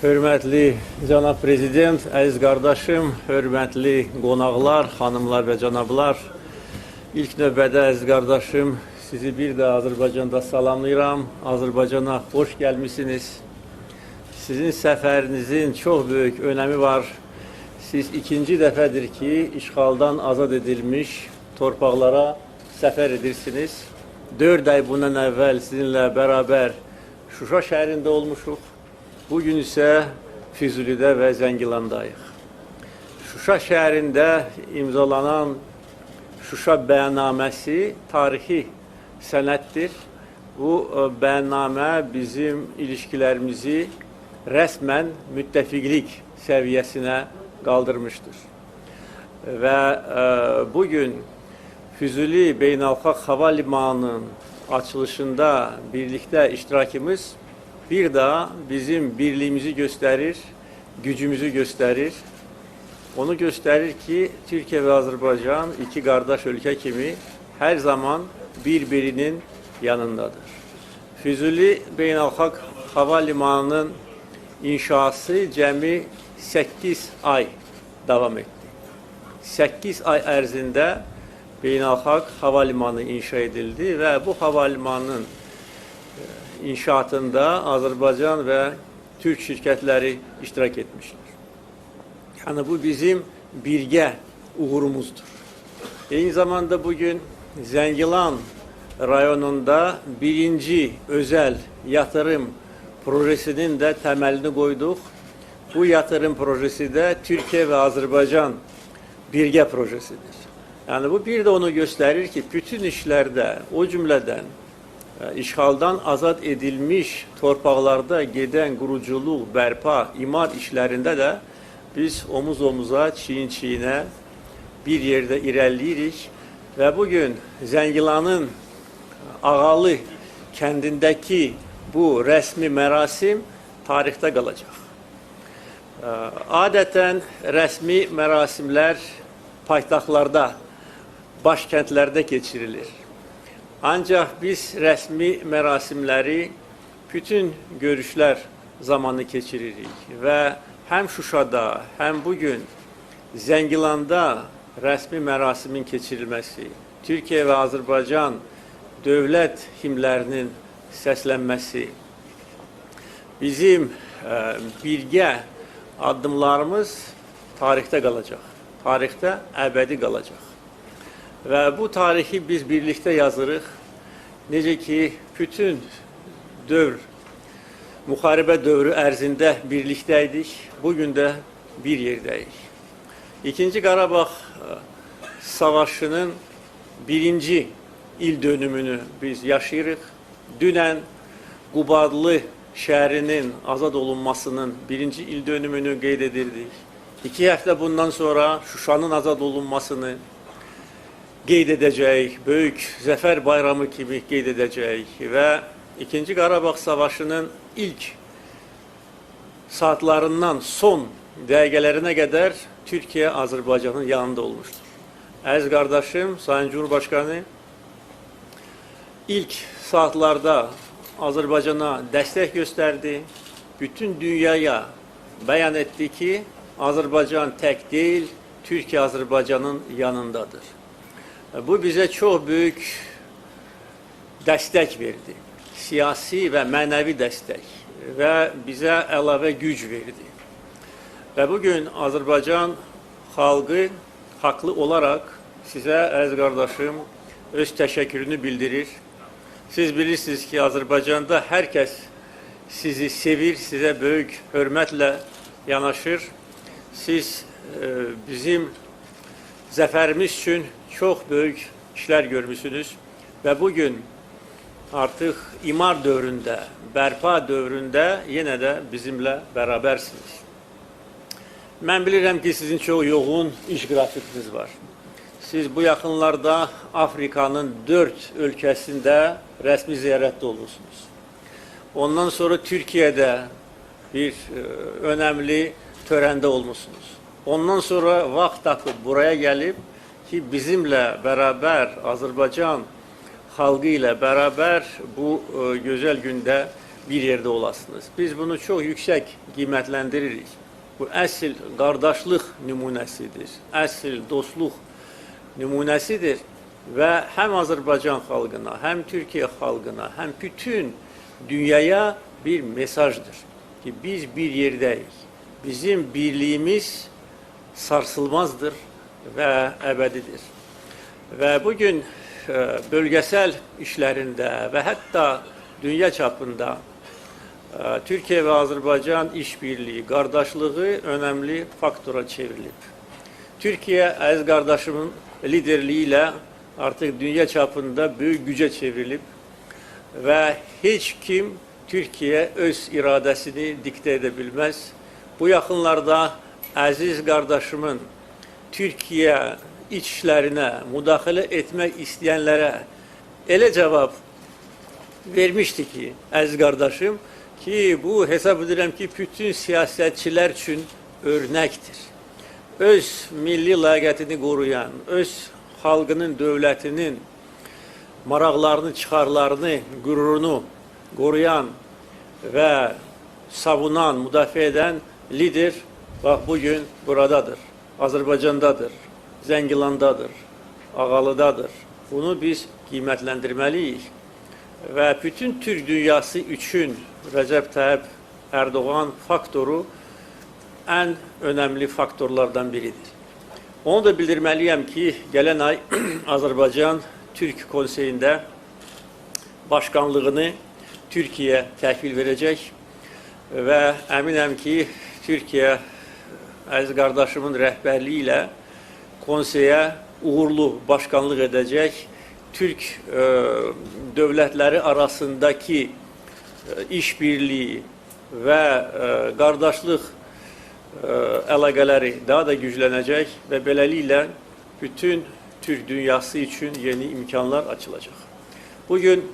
Hörmətli cənab prezident, əziz qardaşım, hörmətli qonaqlar, xanımlar və cənablar. İlk növbədə əziz qardaşım, sizi bir də Azərbaycanda salamlayıram. Azərbaycana xoş gəlmisiniz. Sizin səfərinizin çox böyük önəmi var. Siz ikinci dəfədir ki, işğaldan azad edilmiş torpaqlara səfər edirsiniz. 4 ay bundan əvvəl sizinlə bərabər Şuşa şəhərində olmuşuq. Bugün isə Füzulidə və Zəngilandayıq. Şuşa şəhərində imzalanan Şuşa bəyannaməsi tarixi sənəddir. Bu e, bəyannamə bizim ilişkilərimizi rəsmən müttəfiqlik səviyyəsinə qaldırmışdır. Və e, bugün Füzuli Beynəlxalq Hava Limanının açılışında birlikdə iştirakımız bir daha bizim birliğimizi gösterir, gücümüzü gösterir. Onu gösterir ki Türkiye ve Azerbaycan iki kardeş ülke kimi her zaman birbirinin yanındadır. Füzuli Beynəlxalq Hava Limanının inşası cəmi 8 ay davam etdi. 8 ay ərzində Beynəlxalq Hava Limanı inşa edildi və bu hava limanının inşaatında Azərbaycan və Türk şirkətləri iştirak etmişlər. Yəni bu bizim birgə uğurumuzdur. Eyni zamanda bugün Zəngilan rayonunda birinci özel yatırım projesinin də təməlini qoyduq. Bu yatırım projesi də Türkiyə və Azərbaycan birgə projesidir. Yəni bu bir də onu göstərir ki, bütün işlərdə, o cümlədən e, işğaldan azad edilmiş torpaqlarda gedən quruculuq, bərpa, imar işlərində də biz omuz omuza, çiyin-çiyinə bir yerdə irəliləyirik və bu gün Zəngilanın Ağalı kəndindəki bu rəsmi mərasim tarixdə qalacaq. Ə, Adətən rəsmi mərasimlər paytaxtlarda, başkəndlərdə keçirilir. Ancaq biz rəsmi mərasimləri bütün görüşlər zamanı keçiririk və həm Şuşada, həm bugün Zəngilanda rəsmi mərasimin keçirilməsi, Türkiyə və Azərbaycan dövlət himlərinin səslənməsi, bizim ə, birgə addımlarımız tarixdə qalacaq. Tarixdə əbədi qalacaq. Və bu tarixi biz birlikdə yazırıq. Necə ki, bütün dövr, müharibə dövrü ərzində birlikdəydik, bugün də bir yerdəyik. İkinci Qarabağ ə, savaşının birinci il dönümünü biz yaşayırıq. Dünən Qubadlı şəhərinin azad olunmasının birinci il dönümünü qeyd edirdik. İki həftə bundan sonra Şuşanın azad olunmasını qeyd edəcəyik, böyük zəfər bayramı kimi qeyd edəcəyik və İkinci Qarabağ Savaşının ilk saatlarından son dəqiqələrinə qədər Türkiyə Azərbaycanın yanında olmuşdur. Əziz qardaşım, Sayın Cumhurbaşkanı ilk saatlarda Azərbaycana dəstək göstərdi. Bütün dünyaya bəyan etdi ki, Azərbaycan tək deyil, Türkiyə Azərbaycanın yanındadır. Bu bizə çox böyük dəstək verdi. Siyasi və mənəvi dəstək və bizə əlavə güc verdi. Və bugün Azərbaycan xalqı haqlı olaraq sizə əziz qardaşım öz təşəkkürünü bildirir. Siz bilirsiniz ki, Azərbaycanda hər kəs sizi sevir, sizə böyük hörmətlə yanaşır. Siz e, bizim zəfərimiz üçün çox böyük işlər görmüsünüz və bu gün artıq imar dövründə, bərpa dövründə yenə də bizimlə bərabərsiniz. Mən bilirəm ki, sizin çox yoğun iş qrafikiniz var. Siz bu yaxınlarda Afrikanın dörd ölkəsində rəsmi ziyarətdə olursunuz. Ondan sonra Türkiyədə bir e, önemli törəndə olmuşsunuz. Ondan sonra tapıb buraya gəlib ki, bizimlə bərabər Azərbaycan xalqı ilə bərabər bu e, gözəl gündə bir yerde olasınız. Biz bunu çok yüksek kıymetlendiririk. Bu əsl qardaşlıq nümunəsidir, əsl dostluq nümunəsidir və həm Azərbaycan xalqına, həm Türkiyə xalqına, həm bütün dünyaya bir mesajdır ki biz bir yerdəyik. Bizim birliyimiz sarsılmazdır və əbədidir. Və bu gün e, bölgesel işlerinde ve hatta dünya çapında e, Türkiye ve Azerbaycan işbirliği, kardeşliği önemli faktora çevrilip. Türkiye Aziz kardeşimin liderliğiyle artık dünya çapında büyük güce çevrilip ve hiç kim Türkiye öz iradesini dikte edebilmez. Bu yakınlarda Aziz kardeşimin Türkiye iç işlerine müdahale etmek isteyenlere ele cevap vermişti ki Aziz kardeşim ki bu hesap edirəm ki bütün siyasetçiler için örnektir. Öz milli ləyaqətini qoruyan, öz xalqının, dövlətinin maraqlarını, çıxarlarını, qürurunu qoruyan və savunan, müdafiə edən lider bax bugün buradadır. Azərbaycandadır, Zəngilandadır, Ağalıdadır. Bunu biz qiymətləndirməliyik. Və bütün Türk dünyası üçün Rəcəb Tayyip Erdoğan faktoru ən önəmli faktorlardan biridir. Onu da bildirməliyəm ki, gələn ay Azərbaycan Türk Konseyində başkanlığını Türkiye təhvil verəcək və əminəm ki, Türkiyə əziz qardaşımın rəhbərliyi ilə konseyə uğurlu başkanlıq edəcək. Türk e, dövlətləri arasındakı e, işbirliği və e, qardaşlıq e, əlaqələri daha da güclənəcək və beləliklə bütün Türk dünyası üçün yeni imkanlar açılacaq. Bugün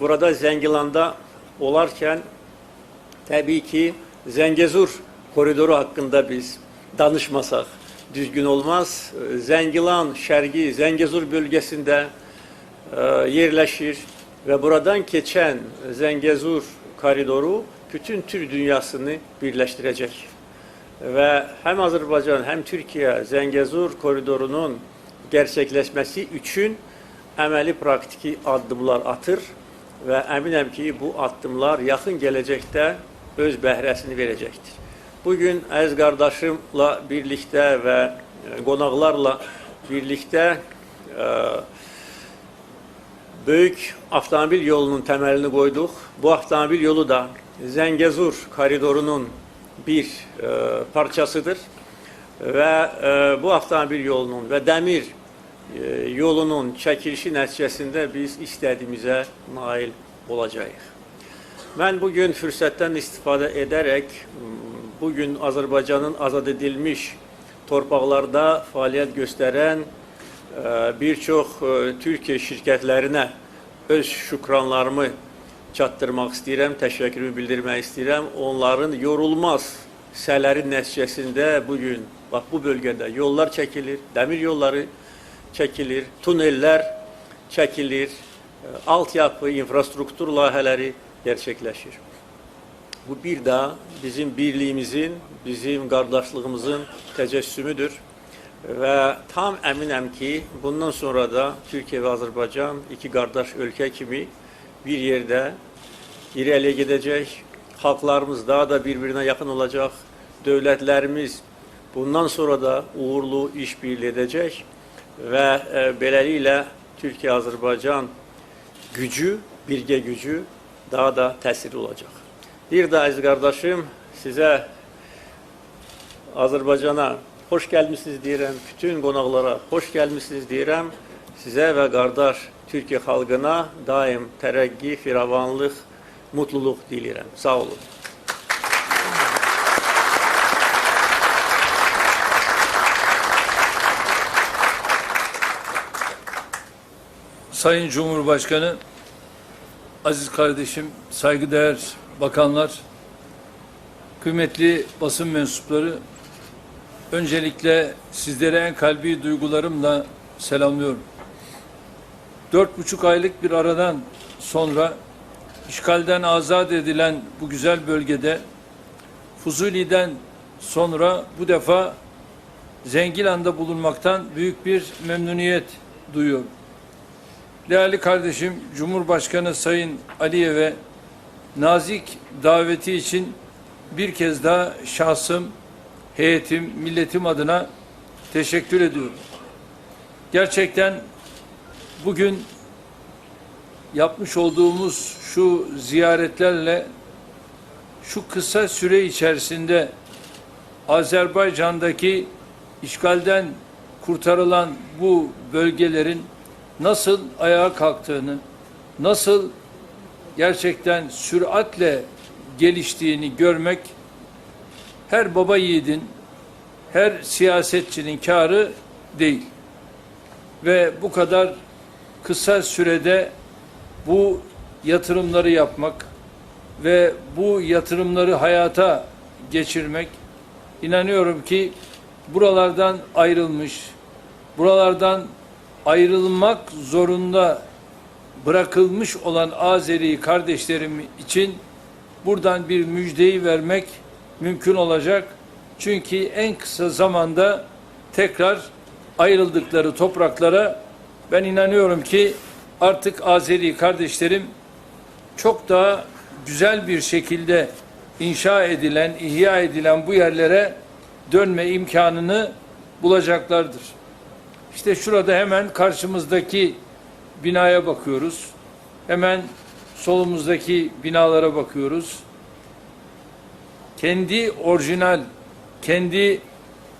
burada Zengilanda olarken tabii ki Zengezur koridoru hakkında biz danışmasak düzgün olmaz. Zengilan şərqi Zengezur bölgesinde e, yerleşir ve buradan geçen Zengezur koridoru bütün Türk dünyasını birleştirecek. Ve hem Azerbaycan hem Türkiye Zengezur koridorunun gerçekleşmesi için əməli praktiki addımlar atır və əminəm ki, bu addımlar yaxın gələcəkdə öz bəhrəsini verəcəkdir. Bugün əziz qardaşımla birlikdə və e, qonaqlarla birlikdə e, böyük avtomobil yolunun təməlini qoyduq. Bu avtomobil yolu da Zəngəzur koridorunun bir e, parçasıdır və e, bu avtomobil yolunun və dəmir e, yolunun çəkilişi nəticəsində biz istədiyimizə nail olacağıq. Mən bugün fürsətdən istifadə edərək m, bugün Azərbaycanın azad edilmiş torpaqlarda fəaliyyət göstərən e, bir çox e, Türkiyə şirkətlərinə öz şükranlarımı çatdırmaq istəyirəm, təşəkkürümü bildirmək istəyirəm. Onların yorulmaz sələri nəticəsində bugün bax bu bölgədə yollar çəkilir, dəmir yolları çəkilir, tunellər çəkilir, altyapı, infrastruktur layihələri gerçekleşir. Bu bir daha bizim birliğimizin, bizim kardeşliğimizin tecessümüdür. Ve tam eminim ki bundan sonra da Türkiye ve Azerbaycan iki kardeş ülke kimi bir yerde ileriye gidecek. Halklarımız daha da birbirine yakın olacak. Devletlerimiz bundan sonra da uğurlu işbirliği edecek. Ve e, belediyle Türkiye-Azerbaycan gücü, birge gücü daha da təsirli olacaq. Bir də əziz qardaşım, sizə Azərbaycana xoş gəlmisiniz deyirəm, bütün qonaqlara xoş gəlmisiniz deyirəm. Sizə və qardaş Türkiyə xalqına daim tərəqqi, firavanlıq, mutluluq diləyirəm. Sağ olun. Sayın Cumhurbaşkanı, aziz kardeşim, saygıdeğer bakanlar, kıymetli basın mensupları, öncelikle sizlere en kalbi duygularımla selamlıyorum. Dört buçuk aylık bir aradan sonra işgalden azat edilen bu güzel bölgede Fuzuli'den sonra bu defa Zengilan'da bulunmaktan büyük bir memnuniyet duyuyorum. Değerli kardeşim Cumhurbaşkanı Sayın Aliyev'e nazik daveti için bir kez daha şahsım, heyetim, milletim adına teşekkür ediyorum. Gerçekten bugün yapmış olduğumuz şu ziyaretlerle şu kısa süre içerisinde Azerbaycan'daki işgalden kurtarılan bu bölgelerin nasıl ayağa kalktığını, nasıl gerçekten süratle geliştiğini görmek her baba yiğidin, her siyasetçinin karı değil. Ve bu kadar kısa sürede bu yatırımları yapmak ve bu yatırımları hayata geçirmek inanıyorum ki buralardan ayrılmış, buralardan ayrılmak zorunda bırakılmış olan Azeri kardeşlerim için buradan bir müjdeyi vermek mümkün olacak. Çünkü en kısa zamanda tekrar ayrıldıkları topraklara ben inanıyorum ki artık Azeri kardeşlerim çok daha güzel bir şekilde inşa edilen, ihya edilen bu yerlere dönme imkanını bulacaklardır. İşte şurada hemen karşımızdaki binaya bakıyoruz. Hemen solumuzdaki binalara bakıyoruz. Kendi orijinal, kendi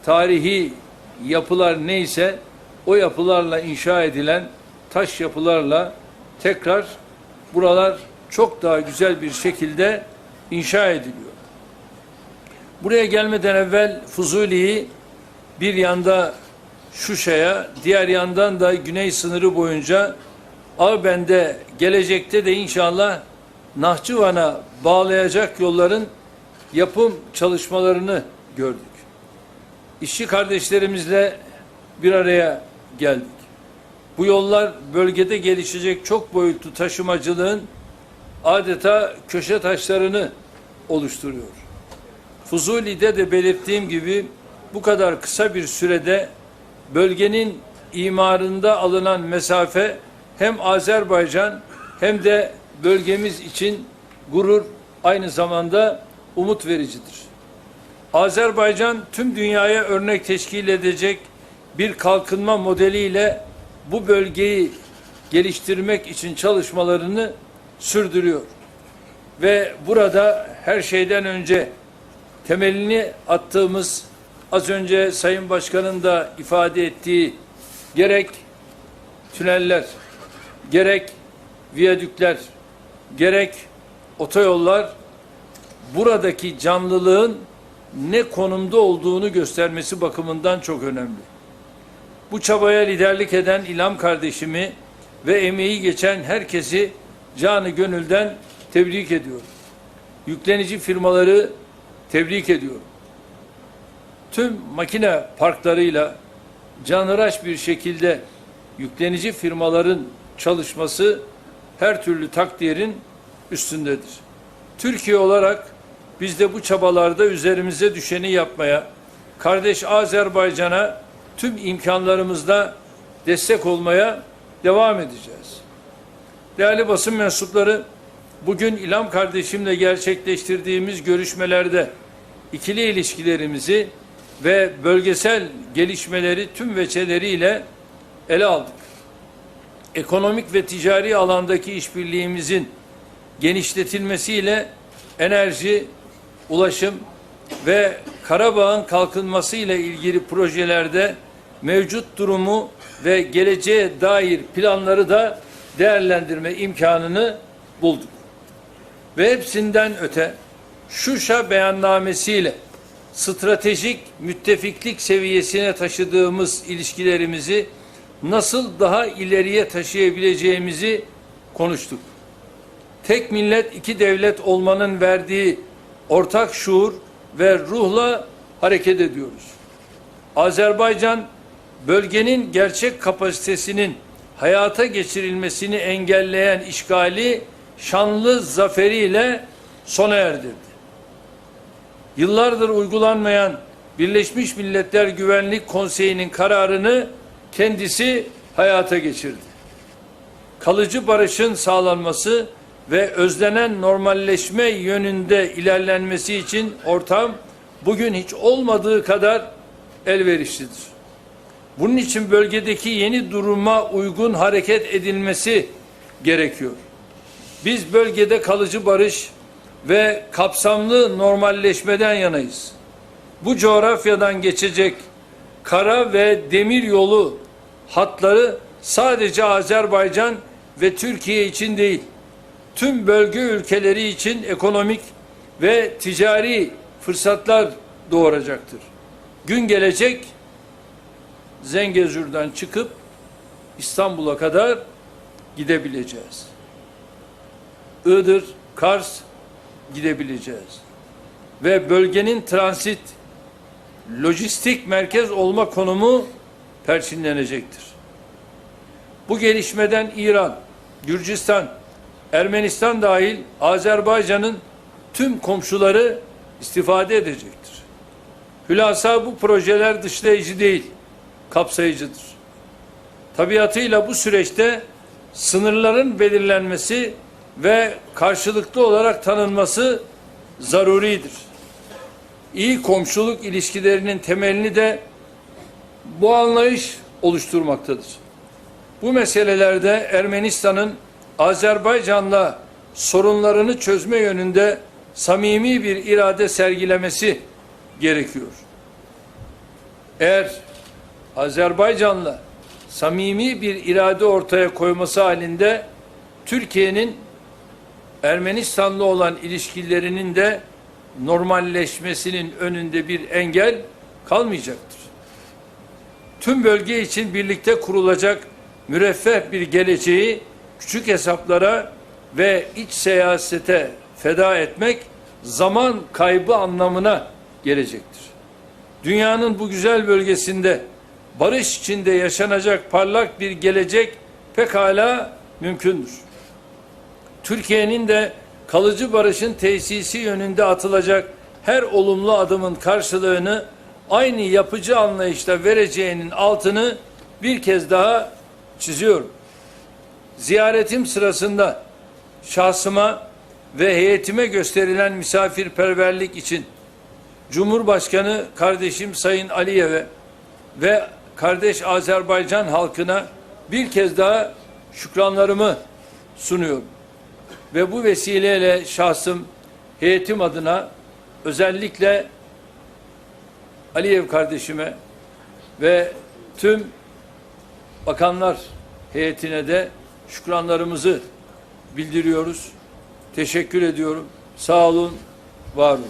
tarihi yapılar neyse o yapılarla inşa edilen taş yapılarla tekrar buralar çok daha güzel bir şekilde inşa ediliyor. Buraya gelmeden evvel Fuzuli'yi bir yanda Şuşa'ya, diğer yandan da güney sınırı boyunca Arben'de gelecekte de inşallah Nahçıvan'a bağlayacak yolların yapım çalışmalarını gördük. İşçi kardeşlerimizle bir araya geldik. Bu yollar bölgede gelişecek çok boyutlu taşımacılığın adeta köşe taşlarını oluşturuyor. Fuzuli'de de belirttiğim gibi bu kadar kısa bir sürede bölgenin imarında alınan mesafe hem Azerbaycan hem de bölgemiz için gurur aynı zamanda umut vericidir. Azerbaycan tüm dünyaya örnek teşkil edecek bir kalkınma modeliyle bu bölgeyi geliştirmek için çalışmalarını sürdürüyor. Ve burada her şeyden önce temelini attığımız az önce Sayın Başkan'ın da ifade ettiği gerek tüneller, gerek viyadükler, gerek otoyollar buradaki canlılığın ne konumda olduğunu göstermesi bakımından çok önemli. Bu çabaya liderlik eden İlham kardeşimi ve emeği geçen herkesi canı gönülden tebrik ediyorum. Yüklenici firmaları tebrik ediyorum. Tüm makine parklarıyla canhıraş bir şekilde yüklenici firmaların çalışması her türlü takdirin üstündedir. Türkiye olarak biz de bu çabalarda üzerimize düşeni yapmaya, kardeş Azerbaycan'a tüm imkanlarımızla destek olmaya devam edeceğiz. Değerli basın mensupları, bugün İlham kardeşimle gerçekleştirdiğimiz görüşmelerde ikili ilişkilerimizi ve bölgesel gelişmeleri tüm veçeleriyle ele aldık. Ekonomik ve ticari alandaki işbirliğimizin genişletilmesiyle enerji, ulaşım ve Karabağ'ın kalkınması ile ilgili projelerde mevcut durumu ve geleceğe dair planları da değerlendirme imkanını bulduk. Ve hepsinden öte Şuşa beyannamesiyle stratejik müttefiklik seviyesine taşıdığımız ilişkilerimizi nasıl daha ileriye taşıyabileceğimizi konuştuk. Tek millet iki devlet olmanın verdiği ortak şuur ve ruhla hareket ediyoruz. Azerbaycan bölgenin gerçek kapasitesinin hayata geçirilmesini engelleyen işgali şanlı zaferiyle sona erdirdi. Yıllardır uygulanmayan Birleşmiş Milletler Güvenlik Konseyi'nin kararını kendisi hayata geçirdi. Kalıcı barışın sağlanması ve özlenen normalleşme yönünde ilerlenmesi için ortam bugün hiç olmadığı kadar elverişlidir. Bunun için bölgedeki yeni duruma uygun hareket edilmesi gerekiyor. Biz bölgede kalıcı barış ve kapsamlı normalleşmeden yanayız. Bu coğrafyadan geçecek kara ve demir yolu hatları sadece Azerbaycan ve Türkiye için değil, tüm bölge ülkeleri için ekonomik ve ticari fırsatlar doğuracaktır. Gün gelecek Zengezur'dan çıkıp İstanbul'a kadar gidebileceğiz. Iğdır, Kars gidebileceğiz. Ve bölgenin transit lojistik merkez olma konumu perçinlenecektir. Bu gelişmeden İran, Gürcistan, Ermenistan dahil Azerbaycan'ın tüm komşuları istifade edecektir. Hülasa bu projeler dışlayıcı değil, kapsayıcıdır. Tabiatıyla bu süreçte sınırların belirlenmesi ve karşılıklı olarak tanınması zaruridir. İyi komşuluk ilişkilerinin temelini de bu anlayış oluşturmaktadır. Bu meselelerde Ermenistan'ın Azerbaycan'la sorunlarını çözme yönünde samimi bir irade sergilemesi gerekiyor. Eğer Azerbaycan'la samimi bir irade ortaya koyması halinde Türkiye'nin Ermenistan'la olan ilişkilerinin de normalleşmesinin önünde bir engel kalmayacaktır. Tüm bölge için birlikte kurulacak müreffeh bir geleceği küçük hesaplara ve iç siyasete feda etmek zaman kaybı anlamına gelecektir. Dünyanın bu güzel bölgesinde barış içinde yaşanacak parlak bir gelecek pekala mümkündür. Türkiye'nin de kalıcı barışın tesisi yönünde atılacak her olumlu adımın karşılığını aynı yapıcı anlayışla vereceğinin altını bir kez daha çiziyorum. Ziyaretim sırasında şahsıma ve heyetime gösterilen misafirperverlik için Cumhurbaşkanı kardeşim Sayın Aliyev'e ve kardeş Azerbaycan halkına bir kez daha şükranlarımı sunuyorum. Ve bu vesileyle şahsım heyetim adına özellikle Aliyev kardeşime ve tüm bakanlar heyetine de şükranlarımızı bildiriyoruz. Teşekkür ediyorum. Sağ olun, var olun.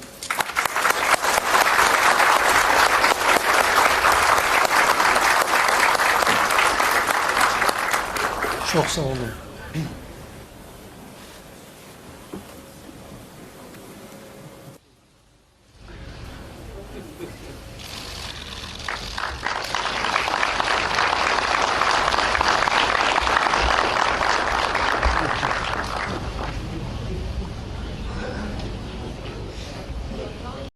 Çok sağ olun.